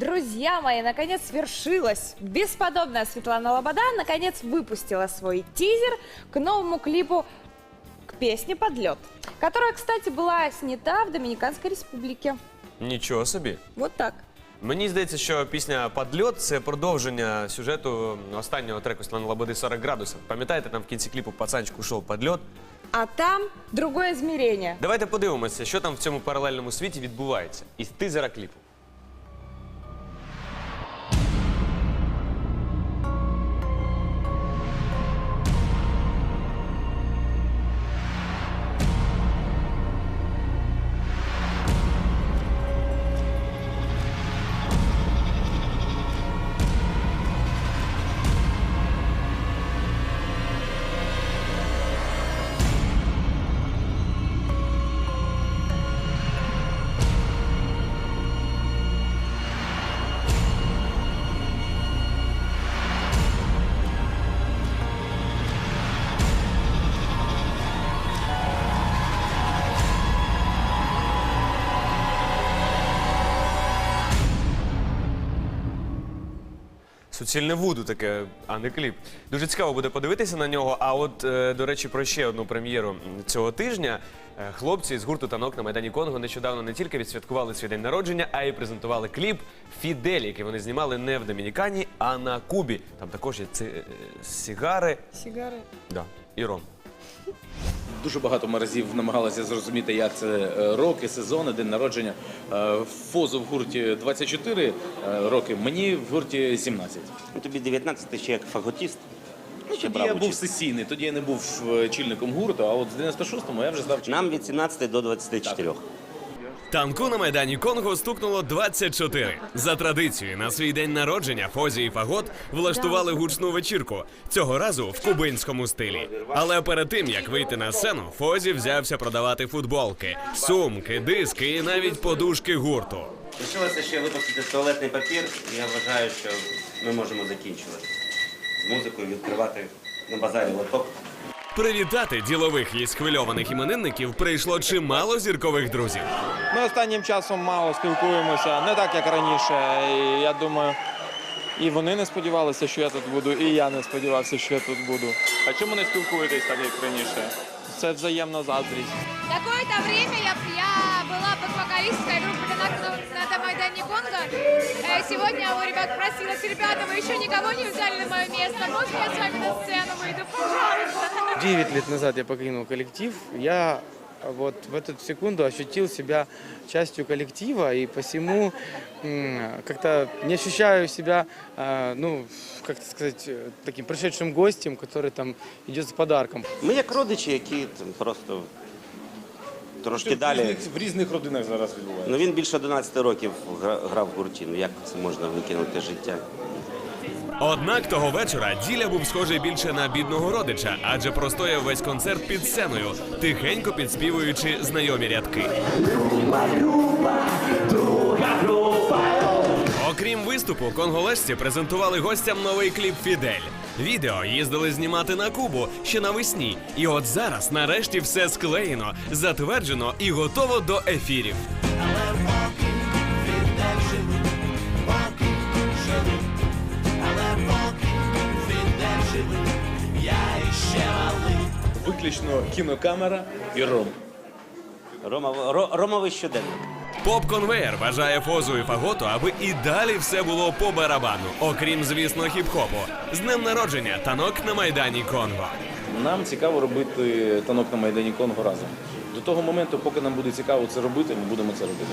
Друзья мои, наконец свершилось. Бесподобная Светлана Лобода наконец выпустила свой тизер к новому клипу к песне «Подлет», которая, кстати, была снята в Доминиканской республике. Нічого собі. Вот так. Мені здається, що пісня Подльот це продовження сюжету останнього треку Слана Лободи 40 градусів. Пам'ятаєте, там в кінці кліпу пацанчик ушов подльот. А там другое измерение. Давайте подивимося, що там в цьому паралельному світі відбувається. Із тизера кліпу. Суцільне вуду таке, а не кліп. Дуже цікаво буде подивитися на нього. А от, е, до речі, про ще одну прем'єру цього тижня. Е, Хлопці з гурту танок на Майдані Конго нещодавно не тільки відсвяткували свій день народження, а й презентували кліп Фідель, який вони знімали не в Домінікані, а на Кубі. Там також є ці, е, сігари Сигары. да, і ром. Дуже багато ми разів намагалися зрозуміти, як це е, роки, сезони, день народження. Е, Фозу в гурті 24 е, роки, мені в гурті 17. Ну, тобі 19, ти ще як фаготіст. Ну, тоді я був сесійний, тоді я не був чільником гурту, а от з 96-му я вже став чільником. Нам від 17 до 24. Танку на майдані Конго стукнуло 24. За традицією, на свій день народження Фозі і Фагот влаштували гучну вечірку. Цього разу в кубинському стилі. Але перед тим як вийти на сцену, Фозі взявся продавати футболки, сумки, диски і навіть подушки гурту. Лишилося ще випустити туалетний папір. і Я вважаю, що ми можемо закінчувати. З музикою відкривати на базарі лоток. Привітати ділових і схвильованих іменинників прийшло чимало зіркових друзів. Ми останнім часом мало спілкуємося, не так як раніше. І я думаю, і вони не сподівалися, що я тут буду, і я не сподівався, що я тут буду. А чому не спілкуєтесь так, як раніше? Це взаємна заздрість. Какое-то время я, я была под вокалисткой группы «Танак» на, на Майдане Конго. Э, Сегодня у ребят просилась, ребята, вы еще никого не взяли на мое место. Можно я с вами на сцену выйду? Пожалуйста. 9 лет назад я покинул коллектив. Я вот в эту секунду ощутил себя частью коллектива и посему м, как-то не ощущаю себя, а, ну, как сказать, э, таким пришедшим гостем, который там идет с подарком. Ми як родичі, які там, просто трошки В далі. різних, в різних родинах зараз відбувається. Ну він більше 11 років гра- грав в гурті. Ну як це можна викинути з життя? Однак того вечора Діля був схожий більше на бідного родича, адже простояв весь концерт під сценою, тихенько підспівуючи знайомі рядки. Окрім виступу, конголезці презентували гостям новий кліп Фідель. Відео їздили знімати на Кубу ще навесні. І от зараз, нарешті, все склеєно, затверджено і готово до ефірів. Виключно кінокамера і ром. Рома, Ро- Ромовий щоденник. Поп-конвеєр бажає фозу і фаготу, аби і далі все було по барабану, окрім, звісно, хіп-хопу. З днем народження танок на майдані Конго. Нам цікаво робити танок на Майдані Конго разом. До того моменту, поки нам буде цікаво це робити, ми будемо це робити.